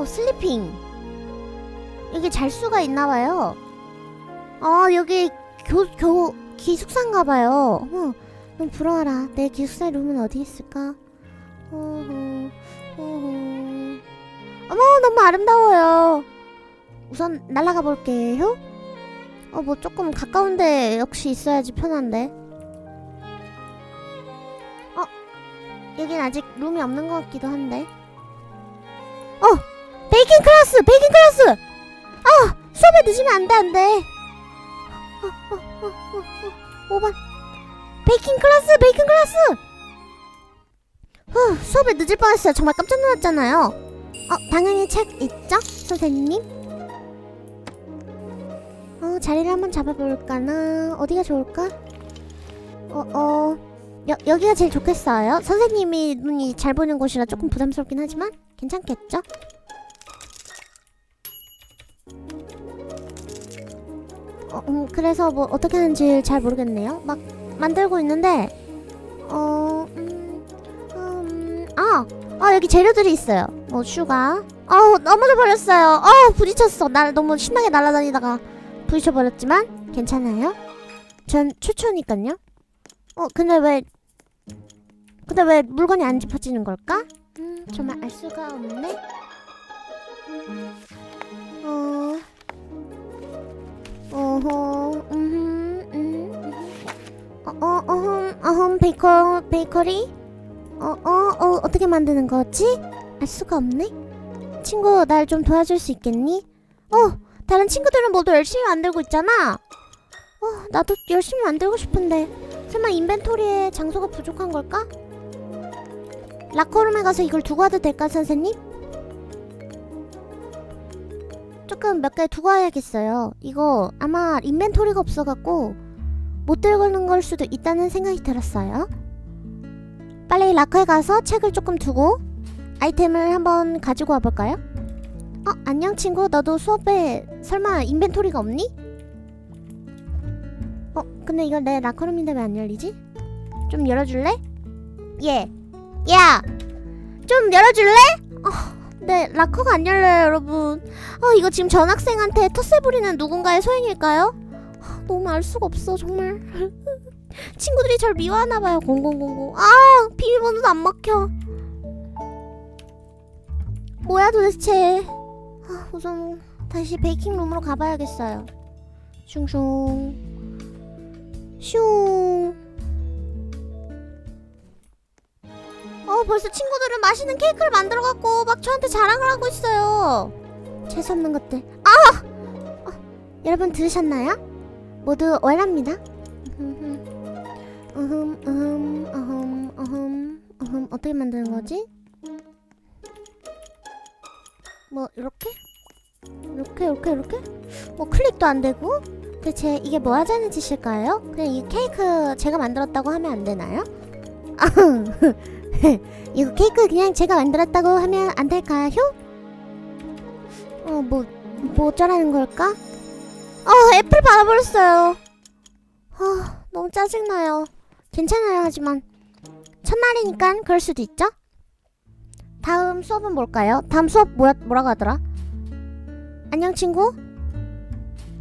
어, 슬리핑. 여기 잘 수가 있나 봐요. 어, 여기 교, 교, 기숙사인가 봐요. 어머, 너무 부러워라. 내 기숙사 룸은 어디 있을까? 어허, 어허. 어머, 너무 아름다워요. 우선 날아가 볼게요. 어, 뭐 조금 가까운데 역시 있어야지 편한데. 어, 여긴 아직 룸이 없는 것 같기도 한데. 어, 베이킹 클래스, 베이킹 클래스. 아, 수업에 늦으면 안 돼, 안 돼. 어, 어, 어, 5번. 베이킹 클래스, 베이킹 클래스. 후, 수업에 늦을 뻔했어요. 정말 깜짝 놀랐잖아요. 어, 당연히 책 있죠, 선생님? 어, 자리를 한번 잡아볼까나? 어디가 좋을까? 어, 어, 여, 여기가 제일 좋겠어요. 선생님이 눈이 잘 보는 곳이라 조금 부담스럽긴 하지만 괜찮겠죠? 어, 음, 그래서 뭐 어떻게 하는지 잘 모르겠네요. 막 만들고 있는데, 어, 음, 음, 아, 아 여기 재료들이 있어요. 뭐 슈가. 아우 넘어져 버렸어요. 아 부딪혔어. 날 너무 신나게 날아다니다가 부딪혀 버렸지만 괜찮아요. 전 추초니까요. 어 근데 왜 근데 왜 물건이 안 짚어지는 걸까? 음 정말 알 수가 없네. 어허 음 음. 어 어 어흠 어흠 베이커 베이커리 어 어 어, 어떻게 만드는 거지? 알 수가 없네. 친구 날 좀 도와줄 수 있겠니? 어 다른 친구들은 모두 열심히 만들고 있잖아. 어 나도 열심히 만들고 싶은데 설마 인벤토리에 장소가 부족한 걸까? 라커룸에 가서 이걸 두고 와도 될까 선생님? 조금 몇개 두고 와야겠어요. 이거 아마 인벤토리가 없어갖고 못 들고는 걸 수도 있다는 생각이 들었어요. 빨리 라커에 가서 책을 조금 두고 아이템을 한번 가지고 와볼까요? 어, 안녕 친구. 너도 수업에 설마 인벤토리가 없니? 어, 근데 이거 내 라커룸인데 왜 안 열리지? 좀 열어줄래? 예. 야! 좀 열어줄래? 어, 내 라커가 안 열려요, 여러분. 어, 이거 지금 전학생한테 텃세 부리는 누군가의 소행일까요? 아, 너무 알 수가 없어, 정말. 친구들이 절 미워하나 봐요, 0000. 아, 비밀번호도 안 막혀. 뭐야 도대체 아, 우선 다시 베이킹룸으로 가봐야겠어요 슝슝 슝 어, 벌써 친구들은 맛있는 케이크를 만들어갖고 막 저한테 자랑을 하고 있어요 재수없는 것들 아! 어, 여러분 들으셨나요? 모두 월랍니다 으흠 으흠 으흠 으흠 으흠 으흠 어떻게 만드는 거지? 뭐 이렇게? 이렇게 이렇게 이렇게? 뭐 클릭도 안 되고? 대체 이게 뭐 하자는 짓일까요? 그냥 이 케이크 제가 만들었다고 하면 안 되나요? 이거 케이크 그냥 제가 만들었다고 하면 안 될까요? 어, 뭐, 뭐 어쩌라는 걸까? 어, 애플 받아버렸어요. 아, 너무 짜증나요. 괜찮아요, 하지만. 첫날이니까 그럴 수도 있죠? 다음 수업은 뭘까요? 다음 수업 뭐야, 뭐라고 하더라? 안녕 친구?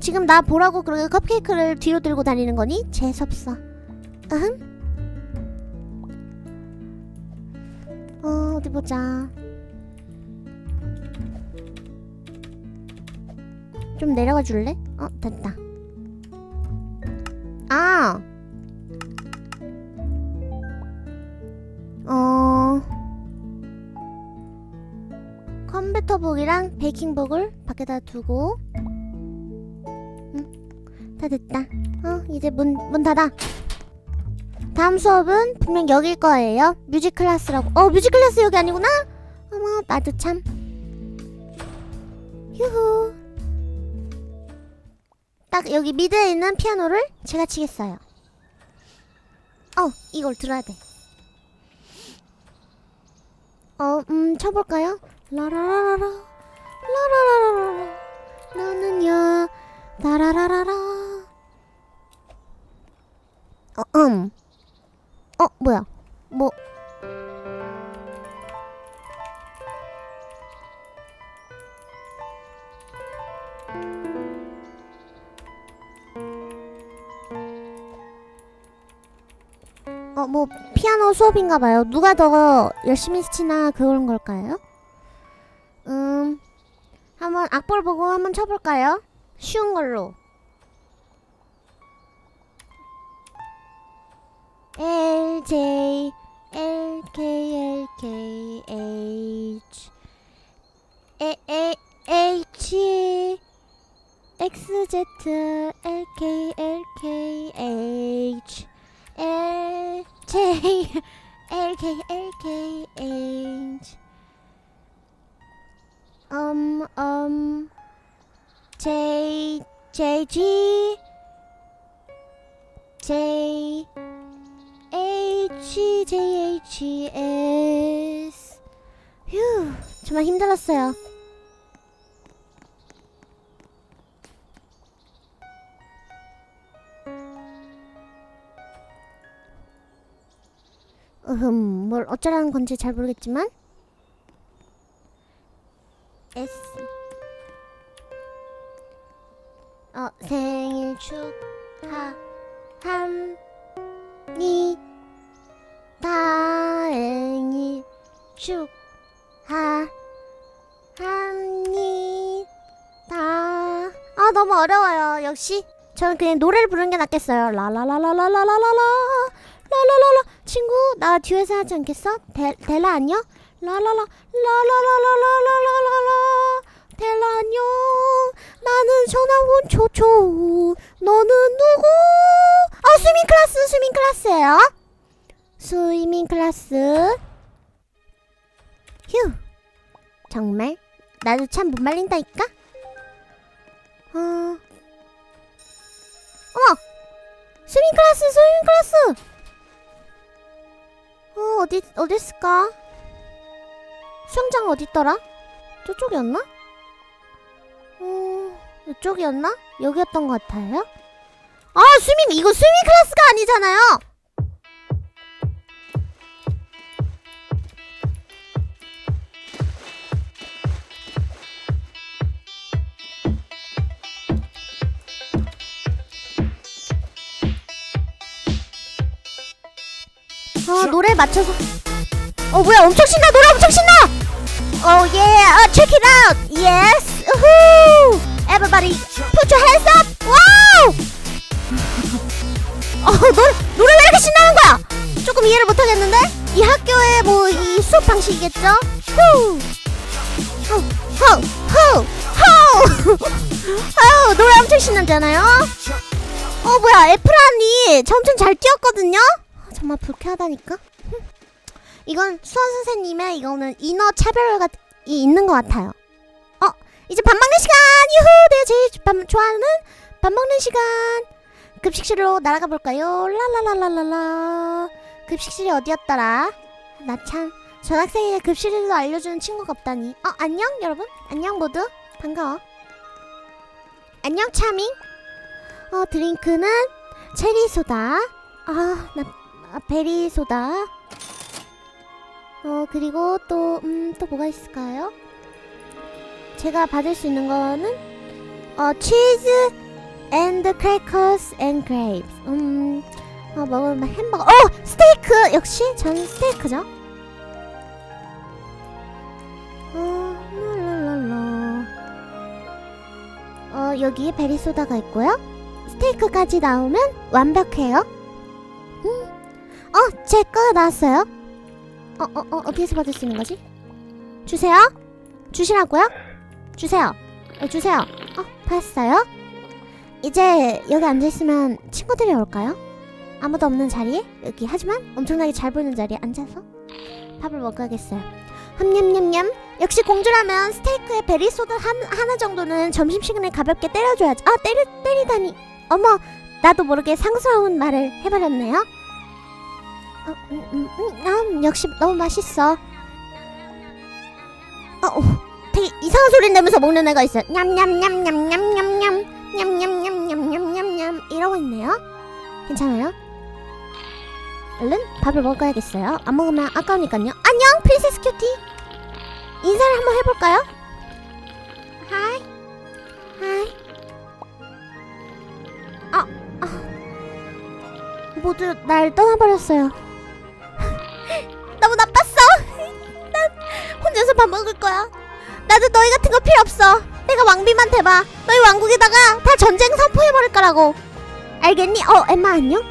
지금 나 보라고 그렇게 컵케이크를 뒤로 들고 다니는 거니? 재수없어 으흠 어 어디 보자. 좀 내려가 줄래? 어 됐다. 아! 어... 컴퓨터북이랑 베이킹북을 밖에다 두고. 응, 다 됐다. 어 이제 문, 문 닫아 다음 수업은 분명 여길 거예요. 뮤직 클래스라고. 어 뮤직 클래스 여기 아니구나? 어머 나도 참. 휴후. 딱 여기 미드에 있는 피아노를 제가 치겠어요. 어 이걸 들어야 돼. 어, 음, 쳐볼까요? 라라라라라. 라라라라라 나는야 라라라라라. 어, 음. 어, 뭐야? 뭐 어, 뭐 피아노 수업인가 봐요. 누가 더 열심히 치나 그런 걸까요? 음, 한번 악보를 보고 한번 쳐볼까요? 쉬운 걸로. L J L K L K H. A A H X Z L K L K H. L J L K L K H. Um um J J G J H J H S 휴 정말 힘들었어요. 으흠, 뭘 어쩌라는 건지 잘 모르겠지만 S 어려워요 역시 저는 그냥 노래를 부르는 게 낫겠어요 라라라라라라라라 라 라라라라 친구 나 듀엣 하지 않겠어? 델, 델라 안녕? 라라라 라라라라라라라라 델라 안녕 나는 전화원 초초 너는 누구? 아 스위밍 클래스 스위밍 클래스예요 스위밍 클래스 휴 정말 나도 참 못 말린다니까 어 어머 스위밍 클래스 스위밍 클래스 어, 어디, 있을까? 수영장 어디 있더라? 저쪽이었나? 어, 이쪽이었나? 여기였던 것 같아요? 아, 스밍, 이거 스밍 클래스가 아니잖아요! 아, 노래에 맞춰서. 어, 뭐야, 엄청 신나! 노래 엄청 신나! Oh yeah, uh, check it out. Yes, woohoo! Everybody, put your hands up. 와우! 어, 노래 노래 왜 이렇게 신나는 거야? 조금 이해를 못 하겠는데? 이 학교의 뭐 이 수업 방식이겠죠? 후, 후, 후, 후, 후. 노래 엄청 신나잖아요. 어, 뭐야, 저 엄청 잘 뛰었거든요. 아, 정말 불쾌하다니까. 이건 수원 선생님의 이거는 인어 차별이 있는 것 같아요. 어, 이제 밥 먹는 시간! 유후! 내가 제일 밥, 좋아하는 밥 먹는 시간! 급식실로 날아가 볼까요? 랄랄랄랄랄라. 급식실이 어디였더라? 나 참, 전학생에게 급식을 알려주는 친구가 없다니. 어, 안녕, 여러분? 안녕, 모두. 반가워. 안녕, 차밍. 어, 드링크는 체리소다. 아, 나, 아, 베리소다. 어 그리고 또 음 또 뭐가 있을까요? 제가 받을 수 있는 거는 어 치즈 앤드 크래커스 앤 그레이프스 음 어, 먹으면 햄버거. 어! 스테이크! 역시 전 스테이크죠. 어 랄랄랄라. 어 여기 베리소다가 있고요. 스테이크까지 나오면 완벽해요. 음 어 제 거 나왔어요 어, 어, 어, 어디에서 받을 수 있는 거지? 주세요? 주시라고요? 주세요. 어, 주세요. 어, 받았어요? 이제 여기 앉아있으면 친구들이 올까요? 아무도 없는 자리에? 여기 하지만 엄청나게 잘 보이는 자리에 앉아서 밥을 먹어야겠어요. 함냠냠냠. 역시 공주라면 스테이크에 베리소다 한, 하나 정도는 점심시간에 가볍게 때려줘야지. 아, 때리, 때리다니. 어머, 나도 모르게 상스러운 말을 해버렸네요. 어, 음, 음, 음, 음, 역시 너무 맛있어. 어, 어, 되게 이상한 소리 내면서 먹는 애가 있어요. 냠냠냠냠냠냠냠 냠냠냠냠냠냠냠 이러고 있네요. 괜찮아요? 얼른 밥을 먹어야겠어요. 안 먹으면 아까우니까요. 안녕, 프린세스 큐티. 인사를 한번 해볼까요? 하이, 하이. 아, 아. 모두 날 떠나버렸어요. 밥 먹을 거야. 나도 너희 같은 거 필요 없어. 내가 왕비만 돼봐. 너희 왕국에다가 다 전쟁 선포해버릴 거라고. 알겠니? 어, 엠마 안녕?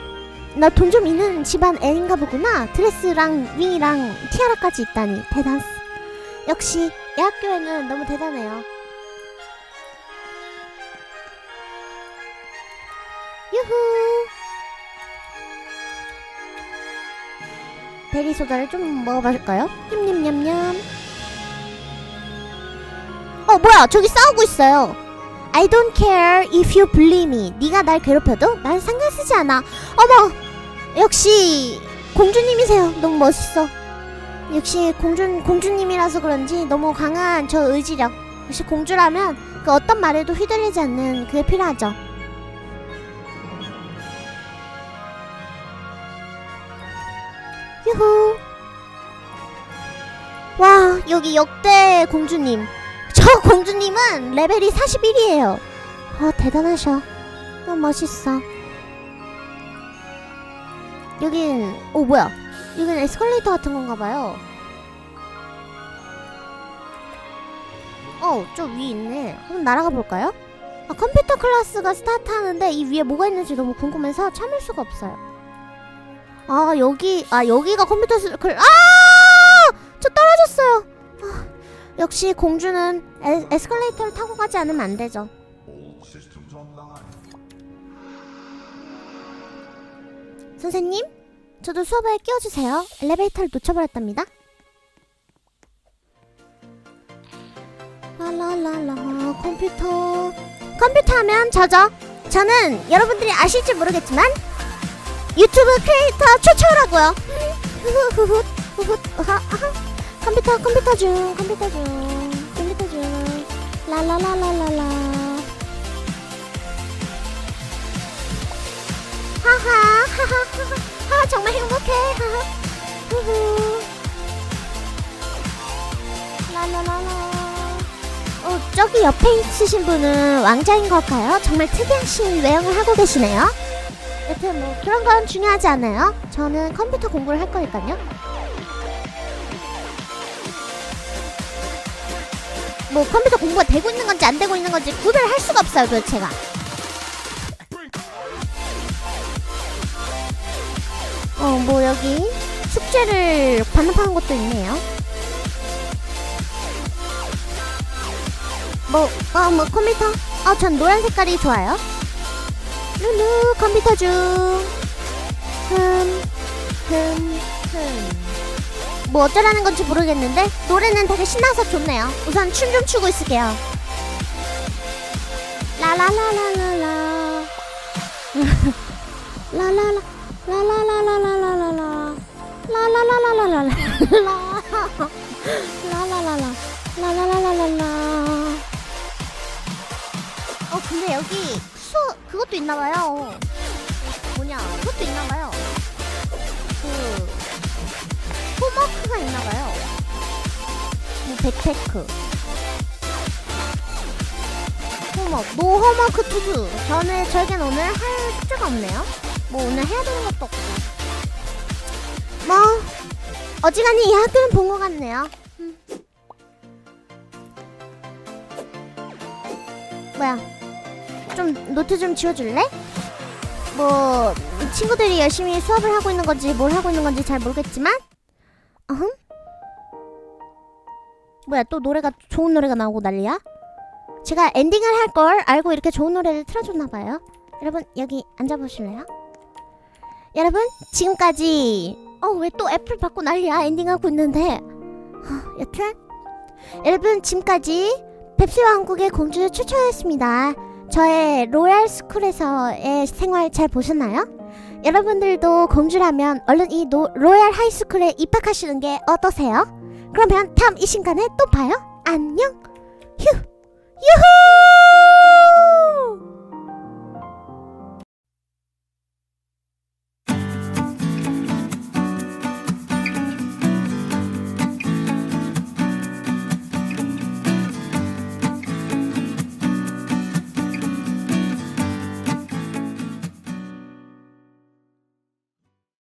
나 돈 좀 있는 집안 애인가 보구나. 드레스랑 윙이랑 티아라까지 있다니. 대단스. 역시 이 학교에는 너무 대단해요. 유후. 베리 소다를 좀 먹어볼까요? 냠냠냠냠. 어 뭐야 저기 싸우고 있어요. I don't care if you bully me. 네가 날 괴롭혀도 난 상관 쓰지 않아. 어머 역시 공주님이세요. 너무 멋있어. 역시 공주 공주님이라서 그런지 너무 강한 저 의지력. 역시 공주라면 그 어떤 말에도 휘둘리지 않는 그게 필요하죠. 유후. 와, 여기 역대 공주님. 저 공주님은 레벨이 41이에요. 어, 대단하셔. 너무 멋있어. 여긴, 오, 뭐야. 여긴 에스컬레이터 같은 건가 봐요. 어, 저위 있네. 한번 날아가 볼까요? 아, 컴퓨터 클래스가 스타트 하는데 이 위에 뭐가 있는지 너무 궁금해서 참을 수가 없어요. 아, 여기, 아, 여기가 컴퓨터 스, 클, 아! 역시 공주는 에, 에스컬레이터를 타고 가지 않으면 안 되죠. 선생님, 저도 수업에 끼워주세요. 엘리베이터를 놓쳐버렸답니다. 라라라라 컴퓨터 컴퓨터 하면 저죠. 저는 여러분들이 아실지 모르겠지만 유튜브 크리에이터 최초라고요. 후후후후 후후 아하 아하 컴퓨터 컴퓨터 중 컴퓨터 중 컴퓨터 중 라라라라라라 하하 하 하 하 하 하 정말 행복해 하하 후후 라라라라 어 저기 옆에 있으신 분은 왕자인 걸까요? 정말 특이하신 외형을 하고 계시네요. 여튼 뭐 그런 건 중요하지 않아요. 저는 컴퓨터 공부를 할 거니까요. 뭐 컴퓨터 공부가 되고 있는 건지 안 되고 있는 건지 구별을 할 수가 없어요 도대체가 어 뭐 여기 숙제를 반납하는 것도 있네요 뭐, 어, 뭐 컴퓨터? 어, 전 노란 색깔이 좋아요 룰루 컴퓨터 중 흠, 흠, 흠. 뭐 어쩌라는 건지 모르겠는데 노래는 되게 신나서 좋네요. 우선 춤 좀 추고 있을게요. 라라라라라라 라라라 라라라라라라라 라라라라라라라 라라라라 라라라라라라 어 근데 여기 수 그것도 있나봐요. 뭐냐 그것도 있나봐요. 호머크가 있나봐요. 뭐 백패크. 호머, 노 호머크 투두. 저는 저에겐 오늘 할 숙제가 없네요. 뭐 오늘 해야 되는 것도 없고. 뭐 어지간히 이 학교는 본 것 같네요. 음. 뭐야? 좀 노트 좀 지워줄래? 뭐 친구들이 열심히 수업을 하고 있는 건지 뭘 하고 있는 건지 잘 모르겠지만 어흠? 뭐야 또 노래가 좋은 노래가 나오고 난리야? 제가 엔딩을 할 걸 알고 이렇게 좋은 노래를 틀어줬나 봐요. 여러분 여기 앉아보실래요? 여러분 지금까지 어 왜 또 애플 받고 난리야 엔딩하고 있는데 어, 여튼 여러분 지금까지 뱁시 왕국의 공주 추천했습니다. 저의 로얄 스쿨에서의 생활 잘 보셨나요? 여러분들도 공주라면 얼른 이 노, 로얄 하이스쿨에 입학하시는 게 어떠세요? 그러면 다음 이 시간에 또 봐요. 안녕. 휴. 유후!